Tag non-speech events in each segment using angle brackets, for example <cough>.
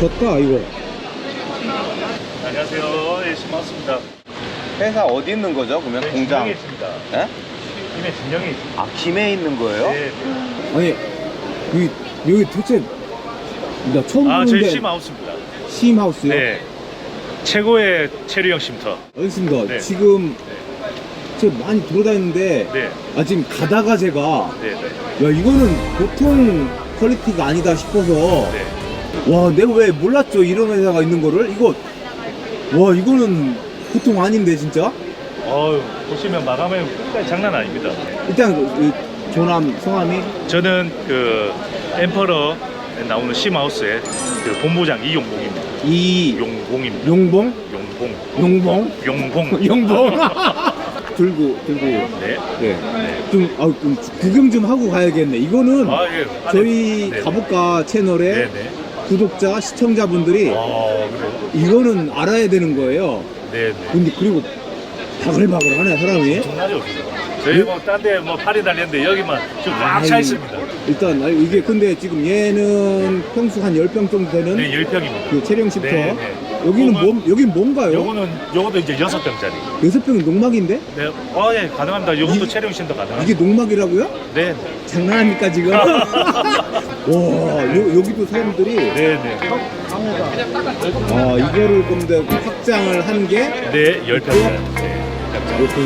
미쳤다 이거 안녕하세요. 예, 심하습니다. 회사 어디 있는 거죠? 그러면 공장? 네, 있습니다. 예? 김해 진영에 있습니다. 아 김해 있는 거예요? 네. 아니 여기 여기 도대체 나 처음 아, 저희 보는데 심하우스입니다. 심하우스요? 네. 최고의 체류형 쉼터. 알겠습니다 네. 지금 제가 많이 돌아다니는데 네. 아 지금 가다가 제가 네. 네. 야 이거는 보통 퀄리티가 아니다 싶어서 네. 와 내가 왜 몰랐죠 이런 회사가 있는 거를 이거 와 이거는 보통 아닌데 진짜 어우, 보시면 마감은 끝까지 장난 아닙니다. 일단 그, 그 조남 성함이 저는 그 엠퍼러 나오는 심하우스의 그 본부장 이용봉입니다. 이 용봉 용봉입니다. 용봉. 용봉 용봉. 용봉 <laughs> <laughs> 들고 들고 네. 네. 좀, 아, 좀 구경 좀 하고 가야겠네. 이거는 아, 예. 안에- 저희 네. 가볼까 채널의 네, 네. 구독자, 시청자분들이 아, 그래요? 이거는 알아야 되는 거예요. 네, 네. 근데 그리고 바글바글 하네, 사람이. 정말이 없어요. 저희 뭐딴데뭐 팔이 달렸는데 여기만 지금 꽉차 아이, 있습니다. 일단, 아, 이게 근데 지금 얘는 평수 한 10평 정도 되는 네, 10평입니다. 그 체령 쉼터. 네, 네. 여기는 그러면- 뭐, 여긴 뭔가요? 요거는 요것도 이제 6병짜리. 여섯 병이 농막인데? 네. 어, 예, 가능합니다. 요것도 이- 체력 신도 가능합니다. 이게 농막이라고요? 네. 장난합니까, 지금? <laughs> <laughs> 와, 요, 여기도 사람들이 네, 네. 아, 이거를 근데 확장을 한게 네, 10평짜리. 네. 이렇게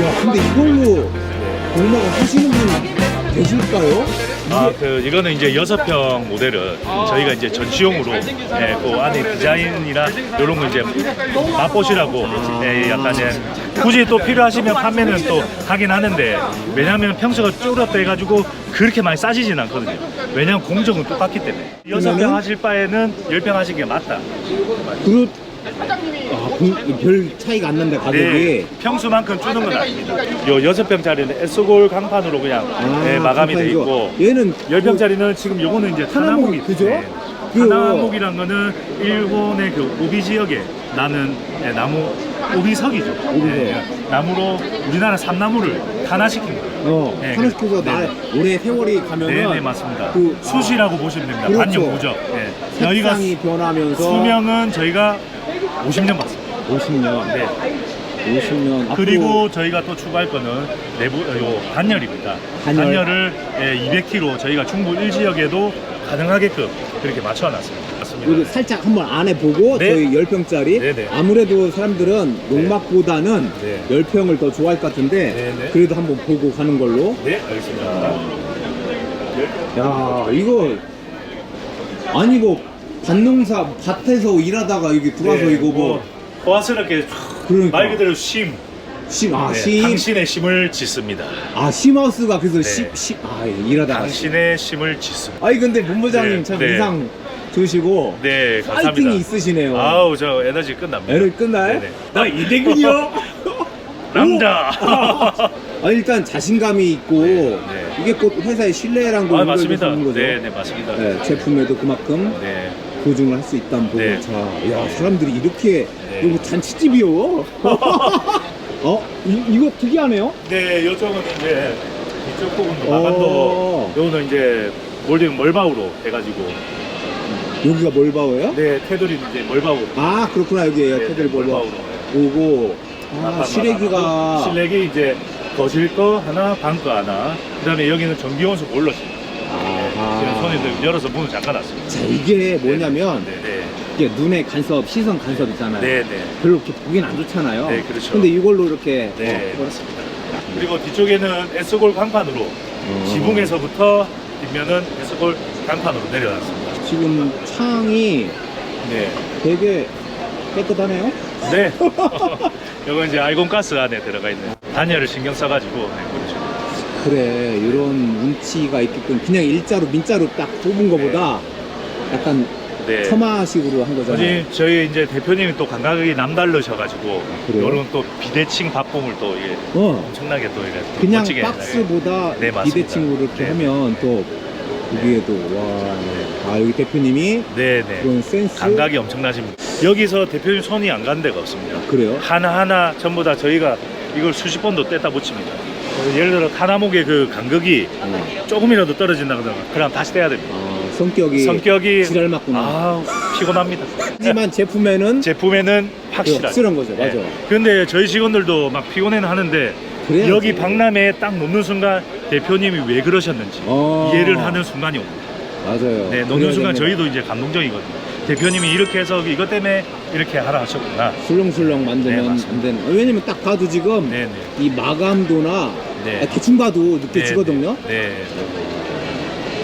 야, 근데 이걸로 농막을 하시는 분 계실까요? 아, 그 이거는 이제 6평 모델은 저희가 이제 전시용으로 예, 그 안에 디자인이나 이런 거 이제 맛보시라고 예, 약간 예, 굳이 또 필요하시면 판매는 또 하긴 하는데 왜냐하면 평수가 쭈렸다 해가지고 그렇게 많이 싸지진 않거든요. 왜냐하면 공정은 똑같기 때문에 6평 하실 바에는 10평 하시는 게 맞다. 그 렇 아, 공- 별 차이가 안 난다 가격이. 네, 평수만큼 주는 건 아닙니다. 요 여섯 병짜리는 에스골 강판으로 그냥 아, 예, 마감이 돼. 있고 얘는 열 병짜리는 지금 요거는 이제 하나목이, 타나목이 그죠? 네. 그- 하나목이란 거는 일본의 그 오비 지역에 나는 예, 나무 오비석이죠. 오비석. 예, 나무로 우리나라 삼나무를 탄화시킨 거예요. 어, 네, 하나 시켜서 네, 나 네. 올해 세월이 가면은 네, 네 맞습니다. 그 수시라고 보시면 됩니다. 그렇죠. 반영 무적. 예. 저희가 색상이 변하면서 수명은 저희가 50년 받습니다. 50년, 네. 50년 그리고 저희가 또 추가할 거는 내부 어, 요 단열입니다. 단열. 예, 200kg 저희가 중부 1지역에도 가능하게끔 그렇게 맞춰놨습니다. 맞습니다. 살짝 한번 안에 보고 네. 저희 10평짜리 네, 네. 아무래도 사람들은 농막보다는 네. 10평을 더 좋아할 것 같은데 네, 네. 그래도 한번 보고 가는 걸로 네, 알겠습니다. 야 이거 아니 이거 밭농사 밭에서 일하다가 여기 들어와서 네, 이거 뭐 호화스럽게 그러니까 말 그대로 심, 심, 아, 네, 심, 당신의 심을 짓습니다. 아, 심하우스가 그래서 네. 심, 심, 아, 일하다가. 당신의 심을 짓습니다. 아니, 근데 본부장님 네, 참 네. 인상 좋으시고. 네, 감사합니다. 파이팅이 있으시네요. 아우, 저 에너지 끝납니다. 애를 끝나요? 네네. 나 이대근이요? 남자. <laughs> 아, 일단 자신감이 있고, 네. 이게 꼭 회사의 신뢰랑 도 아, 연결돼서 맞습니다. 거죠. 네, 네, 맞습니다. 네, 제품에도 그만큼 네. 보증을 할 수 있다는 보고. 네. 자, 야, 사람들이 이렇게, 네. 이거 잔치집이요? <laughs> 어? 이, 이거 특이하네요? 네, 요쪽은 이제 이쪽 부분도 어. 마감도 요거는 이제 몰딩 멀바우로 해가지고 여기가 멀바워요? 네 테두리는 이제 멀바우로 아, 그렇구나. 여기에요. 네, 테들 멀바. 멀바우로 오고, 아, 실외기가. 실내기 이제 거실 거 하나 방 거 하나 그다음에 여기는 전기온수 보일러십니다 아하. 지금 손님들 열어서 문을 잠가놨습니다 자, 이게 뭐냐면, 네네 이게 눈의 간섭, 시선 간섭 있잖아요. 네네 별로 이렇게 보긴 안 좋잖아요. 네, 그렇죠. 근데 이걸로 이렇게 네 어, 그렇습니다 그리고 뒤쪽에는 S골 강판으로 어. 지붕에서부터 뒷면은 S골 강판으로 내려놨습니다 지금 창이 네 되게 깨끗하네요. 네. <laughs> 이거 이제 알곤가스 안에 들어가 있는 단열을 신경 써가지고 네, 그렇죠. 그래, 이런 운치가 있게끔 그냥 일자로 민자로 딱 뽑은 거보다 약간 네. 처마식으로 한 거잖아요. 저희, 저희 이제 대표님이 또 감각이 남다르셔가지고 그래요? 이런 또 비대칭 박봉을 또 이게 어, 엄청나게 또 이게 또 그냥 멋지게 박스보다 네, 맞습니다. 비대칭으로 이렇게 네. 하면 또 여기에도 와, 아 여기 대표님이 네네 그런 센스 감각이 엄청나십니다. 여기서 대표님 손이 안 가는 데가 없습니다. 그래요? 하나 하나 전부 다 저희가 이걸 수십 번도 떼다 붙입니다. 예를 들어 타나목의 그 간격이 어. 조금이라도 떨어진다 그러면 그럼 다시 떼야 됩니다. 아, 성격이 성격이 지랄 맞구나. 아 피곤합니다. 하지만 제품에는 제품에는 확실하죠. 확실한 거죠. 네. 맞아. 근데 저희 직원들도 막 피곤해는 하는데 그래야지. 여기 박람회에 딱 놓는 순간 대표님이 왜 그러셨는지 어. 이해를 하는 순간이 옵니다. 맞아요. 네, 놓는 순간. 저희도 이제 감동적이거든요. 대표님이 이렇게 해서 이것 때문에 이렇게 하라 하셨구나. 술렁술렁 만들면 네. 안 되는. 왜냐면 딱 봐도 지금 네네. 이 마감도나 네. 아, 대충 봐도 느껴지거든요. 네.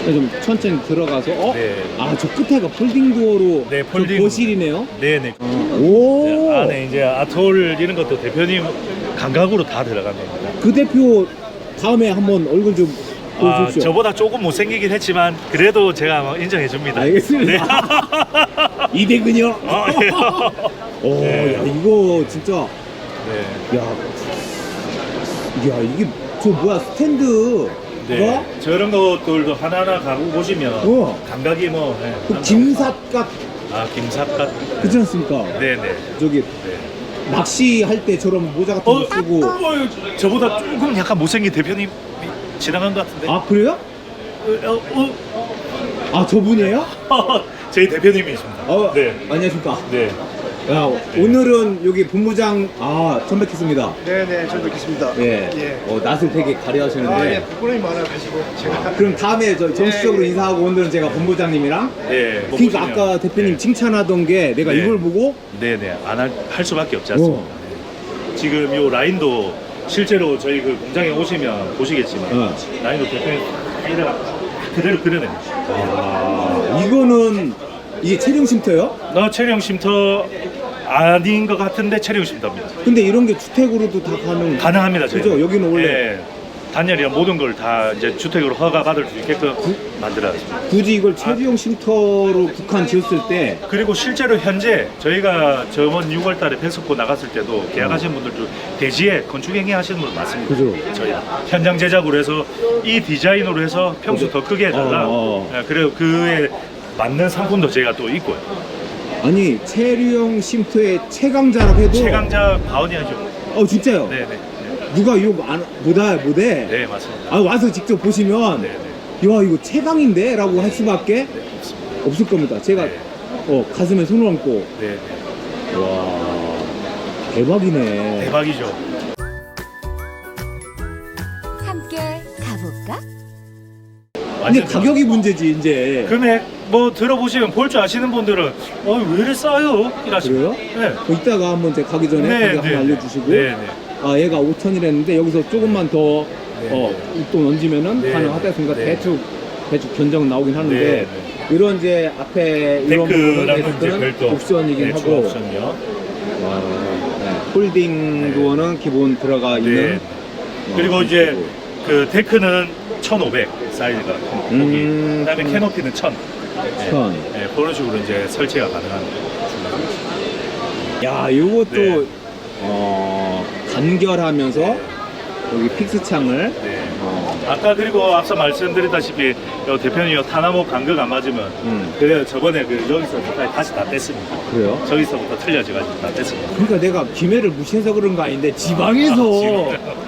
그래서 좀 천천히 들어가서 어? 네. 아 저 끝에가 폴딩 도어로 네, 좀 폴딩. 거실이네요. 네. 네. 오. 네, 안에 이제 아트홀 이런 것도 대표님 감각으로 다 들어간 겁니다. 그 대표 다음에 한번 얼굴 좀 아. 저보다 조금 못생기긴 했지만 그래도 제가 인정해 줍니다. 알겠습니다. 네. <laughs> 이대근이요. 아, 예. <laughs> 오, 네. 야 이거 진짜 네. 야, 야 이게 저 뭐야 스탠드? 네. 저런 것들도 하나하나 가고 보시면 어. 감각이 뭐 네. 그 김삿갓 아 김삿갓 그렇지 않습니까? 네네 저기 네. 낚시 할때 저런 모자 같은 어, 거 쓰고 어, 저보다 조금 약간 못생긴 대표님 지나간 것 같은데 아 그래요? 어, 어, 아 저분이에요? 어, <laughs> 저희 대표님이십니다 어, 네. 안녕하십니까? 네. 야 오늘은 여기 본부장 아 처음 뵙겠습니다. 네네, 저 뵙겠습니다. 예, 예. 어, 낯을 되게 가려하시는데. 아, 예, 부끄러움이 많아가지고 제가 그럼 다음에 저 정식적으로 예, 예. 인사하고 오늘은 제가 본부장님이랑 네. 뭐 그러니까 보시면- 아까 대표님 네. 칭찬하던 게 내가 네. 이걸 보고 네네 안할 수밖에 없지 않습니까? 어. 네. 지금 요 라인도 실제로 저희 그 공장에 오시면 보시겠지만 어. 라인도 대표님 이래가 그대로 그려냅니다. 아, 이거는 이게 체령 쉼터요? 너 체령 쉼터 아닌 것 같은데 체령 쉼터입니다. 근데 이런 게 주택으로도 다 가능 가능합니다. 저희. 그죠? 여기는 원래 예, 단열이랑 모든 걸 다 이제 주택으로 허가 받을 수 있게끔 만들어놨습니다. 굳이 이걸 체류용 쉼터로 북한 지었을 때 그리고 실제로 현재 저희가 저번 6월달에 백석고 나갔을 때도 계약하신 분들도 대지에 건축행위 하시는 분 많습니다. 그죠? 저희 현장 제작으로 해서 이 디자인으로 해서 평수 더 크게 해달라. 어, 어. 예, 그리고 그에 맞는 상품도 저희가 또 있고요. 아니 체류용 쉼터의 최강자라고 해도 최강자 바우니아죠. 어 진짜요? 네 네. 네. 누가 이거 안, 못해 못해 네 맞습니다. 아 와서 직접 보시면 네 네. 야 이거 최강인데? 라고 할 수밖에 네, 없습니다. 없을 겁니다 제가 네. 어, 가슴에 손을 얹고 네. 와 대박이네 대박이죠. 함께 가볼까? 완전 가격이 문제지 이제 금액 뭐 들어보시면 볼 줄 아시는 분들은 어왜 이래 싸요? 이러시면 그래요? 네. 어, 이따가 한번 제가 가기 전에 가격 한번 알려주시고 네, 네. 아 얘가 5천이랬는데 여기서 조금만 더 네. 어, 또 얹으면은 네. 가능하다 했으니까 네. 대충 대충 견적 나오긴 하는데 네, 이런 이제 앞에 이런 부분은 이제 별도 옵션이긴 네, 하고 옵션이요. 와, 네. 홀딩 네. 도어는 기본 들어가 있는 네. 어, 그리고 이제 있고. 그 데크는 1,500 사이즈가 폭이. 음. 그다음에 캐노피는 1,000. 천. 네, 그런 식으로 이제 설치가 가능한. 야 이것도 네. 어, 간결하면서 여기 픽스 창을 네. 어, 아까 그리고 앞서 말씀드렸다시피 요 대표님 요 타나모 간격 안 맞으면 음, 그래요 저번에 그 여기서 다시 다 뗐습니다. 그래요? 저기서부터 틀려져가지고 다 뗐습니다. 그러니까 내가 김해를 무시해서 그런 거 아닌데 지방에서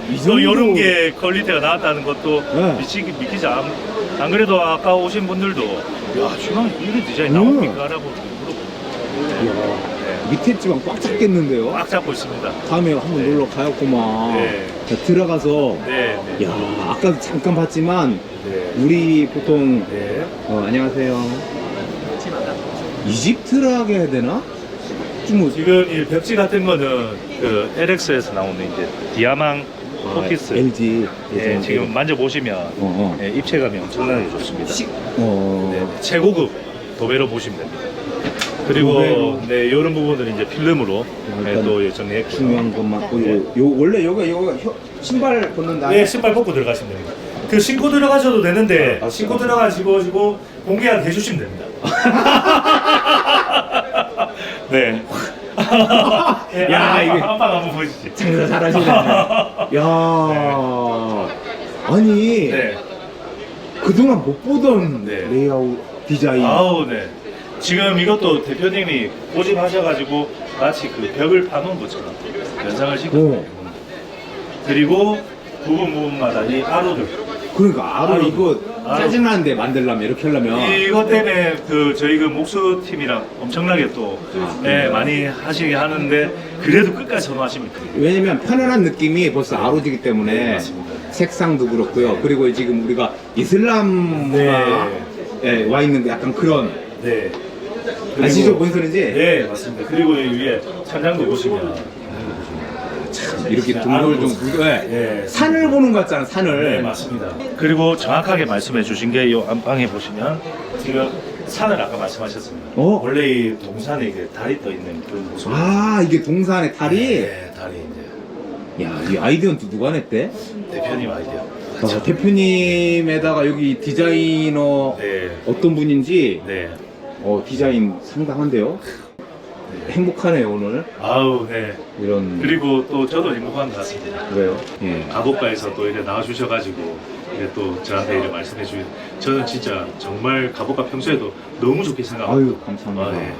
이 또 정도 이런 게 퀄리티가 나왔다는 것도 네. 미치기 믿기지 않, 안 그래도 아까 오신 분들도 야 주방 이런 디자인 음. 나옵니까? 라고 물어보고 이야, 밑에 지방 꽉 잡겠는데요? 꽉 잡고 있습니다. 다음에 한번 네. 놀러 가야구만 네. 자, 들어가서 네, 네. 야 아까도 잠깐 봤지만 네. 우리 보통 네. 어, 안녕하세요 이집트라고 해야 되나? 좀 뭐, 지금 이 벽지 같은 거는 그 LX에서 나오는 이제 디아망 포키스. LG 네, 예전 지금 만져보시면 어, 어. 네, 입체감이 엄청나게 좋습니다. 시, 어, 네, 최고급 도배로 보시면 됩니다. 그리고 도배로. 네 이런 부분들은 이제 필름으로 네, 또 정리했고요. 중요한 것만 어, 네. 요, 요 원래 요거 혀- 신발 벗는 다음에 네, 신발 벗고 들어가시면 됩니다. 그 신고 들어가셔도 되는데 아, 신고 들어가시고 지고 공개한 해주시면 됩니다. <laughs> 네. 네, 야, 아, 이게- 한방 한번 보시지. 장사 잘하시네. <laughs> 야, 아니 네. 그동안 못 보던 네. 레이아웃 디자인. 아우 네. 지금 이것도 대표님이 고집하셔가지고 마치 그 벽을 파놓은 것처럼 연상을 시켰어요. 어. 그리고 부분 부분마다 이 아로들 그러니까 아로 아로. 이거. 짜증나는데 만들려면 이렇게 하려면 이것 때문에 그 저희 그 목수 팀이랑 엄청나게 또 아, 예, 많이 하시게 하는데 그래도 끝까지 선호하십니다. 왜냐면 편안한 느낌이 벌써 아로지기 때문에 네, 맞습니다. 색상도 그렇고요. 그리고 지금 우리가 이슬람화 네. 예, 와 있는 게 약간 그런 네. 아시죠 뭔 소리인지? 네, 맞습니다. 그리고 이 위에 천장도 보시면 이렇게 진짜 동굴 좀 아름다워서. 구조해. 네. 산을 보는 것 같잖아 산을. 네, 맞습니다. 그리고 정확하게 말씀해 주신 게 이 안방에 보시면 지금 산을 아까 말씀하셨습니다. 어? 원래 이 동산에 이게 달이 떠 있는 그런 모습. 아 이게 동산의 달이. 네, 달이 이제 야 이 아이디어는 또 누가 냈대? 대표님 아이디어. 아, 대표님에다가 여기 디자이너 네, 어떤 분인지 네. 어, 디자인 상당한데요. 행복하네요 오늘 아우, 네. 이런. 그리고 또 저도 행복한 것 같습니다. 왜요? 예. 가복가에서 또 이렇게 나와주셔가지고 이제 또 저한테 이렇게 말씀해 주신 저는 진짜 정말 가복가 평소에도 너무 좋게 생각합니다. 아유 감사합니다. 아, 네.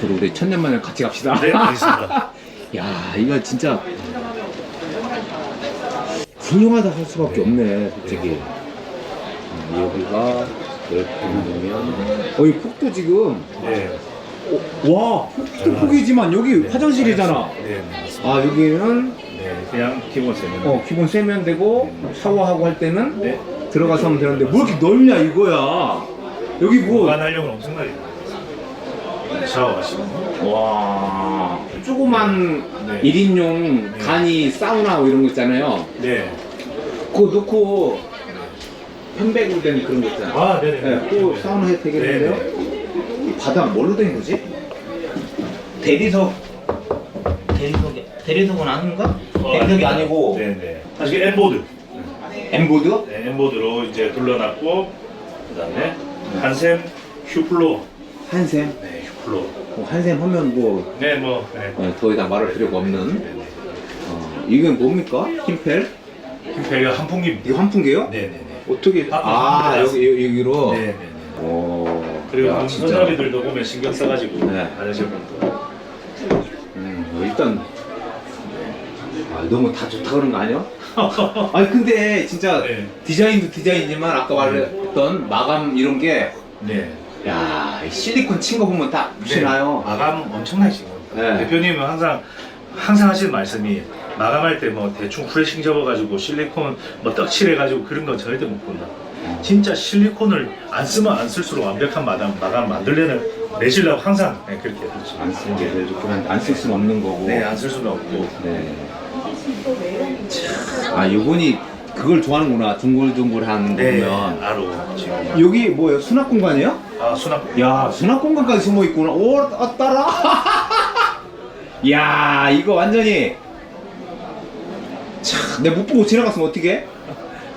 그리고 우리 천년만년 같이 갑시다. 네, 알겠습니다. <laughs> 야 이거 진짜 훌륭하다 할 수밖에 없네 솔직히. 음, 여기가 이렇게 보면 어 이 폭도 지금 네. 어, 와 폭도 폭이지만 여기 화장실이잖아. 네, 맞습니다. 아 여기는 네, 그냥 기본 세면. 어 기본 세면되고 샤워하고 할 때는 네. 들어가서 하면 되는데 뭐 이렇게 넓냐 이거야. 여기 뭐 보관 활용을 엄청나게 샤워하시고. 와 조그만 네. 1인용 간이 사우나 뭐 이런 거 있잖아요 네. 그거 넣고 편백으로 된 그런 거 있잖아요 아, 네네. 네, 또 사우나 되겠는데요? 이 바닥 뭘로 된 거지? 대리석 대리석이 대리석은 아닌가? 대리석이 아니고 네네. 사실 엠보드. 엠보드? 네, 엠보드로 이제 둘러놨고, 그 다음에 한샘 휴플로. 한샘 네, 휴플로. 어, 한샘 하면 뭐 네, 뭐, 네. 어, 더 이상 말할 필요가 없는 네네. 어, 이건 뭡니까? 킴펠? 배가 한풍기입니다. 이거 환풍기예요? 네네네. 어떻게 아, 아, 아, 여기 여기- 여기로 네 네 네. 오 그리고 야, 야, 손잡이들도 보면 신경 써가지고 네. 화장실 분도 음, 어, 일단 아, 너무 다 좋다 그런 거 아니야? <laughs> 아니 근데 진짜 네. 디자인도 디자인이지만 아까 말했던 마감 이런 게 네. 야, 이 실리콘 친 거 보면 딱 무시나요? 마감 엄청나게 신경 네. 대표님은 항상 항상 하시는 말씀이 마감할 때 뭐 대충 프레싱 접어가지고 실리콘 뭐 떡칠해가지고 그런 건 절대 못 본다. 진짜 실리콘을 안 쓰면 안 쓸수록 완벽한 마감, 마감 만들려는 내시려고 항상 네, 그렇게 해주죠. 안 쓰는 게 제일 좋긴 안쓸 수는 없는 거고. 네, 안 쓸 수는 없고. 네. 아, 이분이 그걸 좋아하는구나. 둥글둥글한 거 네, 보면. 아로 지금. 여기 뭐예요? 수납 공간이에요? 아 수납. 야, 수납 공간까지 숨어 있구나. 오, 아, 따라. <laughs> 야, 이거 완전히. 참, 내가 못 보고 지나갔으면 어떡해?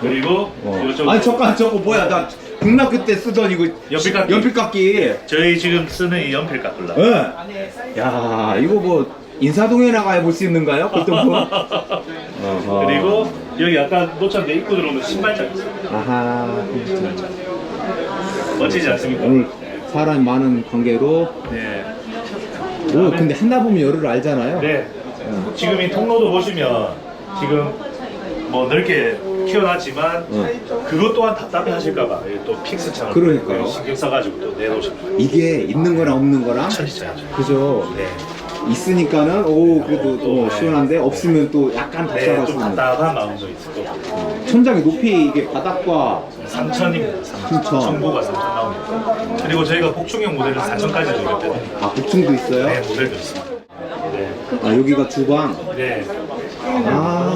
그리고 어. 이쪽 아니, 저거, 저거 뭐야. 나 국락교 때 쓰던 이거. 연필깎이. 연필깎이. 저희 지금 쓰는 이 연필 깎을라. 예. 야, 이거 뭐, 인사동에 나가야 볼 수 있는가요? 교통품? <laughs> 어허. 그리고 여기 약간 노천대 입구 들어오면 신발장 있어요. 아하. 멋지지 않습니까? 오늘 사람이 많은 관계로. 네. 오, 근데 한나 보면 열을 알잖아요. 네. 지금 이 통로도 보시면 지금 뭐 넓게 키워놨지만 어. 그것 또한 답답해 하실까봐 또 픽스처럼 그러니까요. 신경 써가지고 또 내놓으십니다. 이게 있는 거랑 없는 거랑. 천지차이죠. 그죠. 네. 있으니까는 오 그래도 또 네. 시원한데 없으면 또 약간 네, 좀 답답하시는 답답한 마음도 있을 거고. 천장의 높이 이게 바닥과 3천입니다. 3천. 3천. 정보가 3천 나옵니다. 그리고 저희가 복중형 모델은 4천까지 저희가 빼드립니다. 아 복층도 있어요? 네, 모델도 있습니다. 네. 아 여기가 주방 네. 아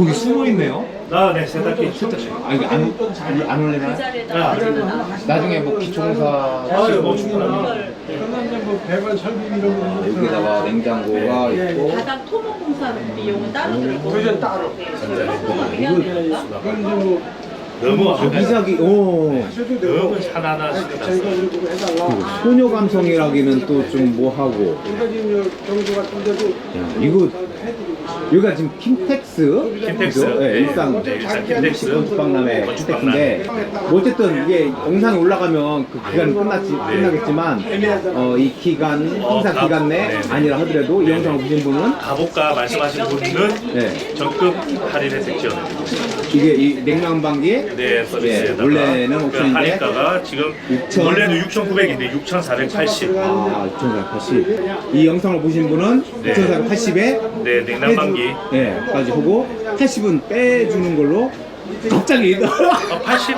저기 숨어 있네요. 아, 네, 세탁기. 아 이게 안, 안 올리나요? 아, 나중에 뭐 기초공사 아, 뭐 충분합니다. 여기다가 냉장고가 있고. 바닥 토목 공사 비용은 따로 들고 그전 따로. 너무 하나, 아기자기 오 너무 하나하나 신경 놨어요. 그리고 소녀 감성이라기는 또 좀 뭐하고. 야 이거 여기가 지금 킨텍스, 킨텍스. 그죠? 네, 네. 네, 일산 킨텍스. 건축박람회 건축박람회. 킨텍스인데 뭐 어쨌든 이게 영상이 올라가면 그 기간은 끝났지 네. 끝나겠지만 어, 이 기간 행사 가- 기간 내 네. 아니라 하더라도 이 영상을 보신 분은 가볼까 말씀하신 분은 네. 적금 할인 혜택 지원해드립니다. 이게 이 냉난방기에 네, 서비스에다가 예, 원래는 그 옵션인데 할인가가 지금 6,000. 원래는 6,900인데 6,480. 아, 2480. 이 영상을 보신 분은 네. 2480에 네, 냉난방기. 네, 까지 하고 80은 빼주는 걸로 갑자기 어, 80?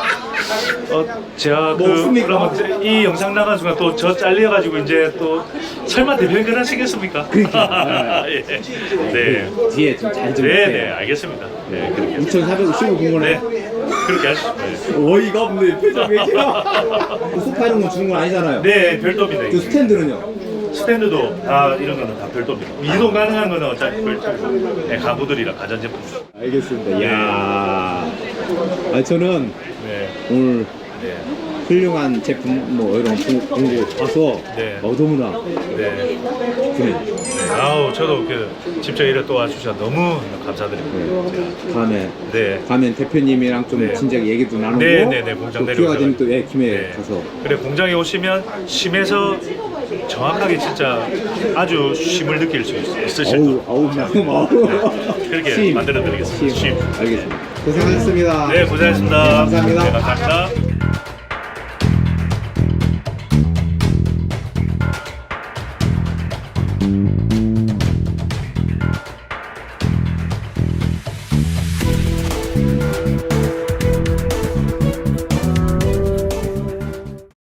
어, 제가 뭐 그 없습니까? 그러면 이 영상 나간 순간 또 저 잘려가지고 이제 또 설마 대변인 하시겠습니까? 그러니까. <laughs> 예. 네. 뒤에 좀잘 좀 네, 해주세요. 네, 알겠습니다. 네, 그렇게. 6,450원 본 거네. 네, 그렇게 하시죠. 네. 어이가 없네, 표정이. 소파 이런 거 주는 건 아니잖아요. 네, 별도입니다. 그 이게. 스탠드는요? 스탠드도 다 이런 거는 다 별도입니다. 이동 가능한 거는 어차피 별도고, 네, 가구들이랑 가전제품. 알겠습니다. 이야. 아, 저는 네, 오늘 네, 훌륭한 제품 뭐 이런 거 공고 봐서 네. 어, 너무나 네. 좋네요. 네. 아우, 저도 그 직접 이래 또 와주셔서 너무 감사드립니다. 다음에 네. 가면 대표님이랑 좀 네. 진작에 얘기도 나누고 네, 네, 네, 공장 또 기회가 되면 내려오셔가지고. 또 예, 김해 네. 가서 그래 공장에 오시면 심에서 정확하게 진짜 아주 쉼을 느낄 수 있- 있으실 어우 거예요. 아우 아우 네. 그렇게 쉼. 만들어드리겠습니다. 쉼. 쉼. 알겠습니다 고생하셨습니다 네, 고생하셨습니다. 감사합니다. 네, 감사합니다.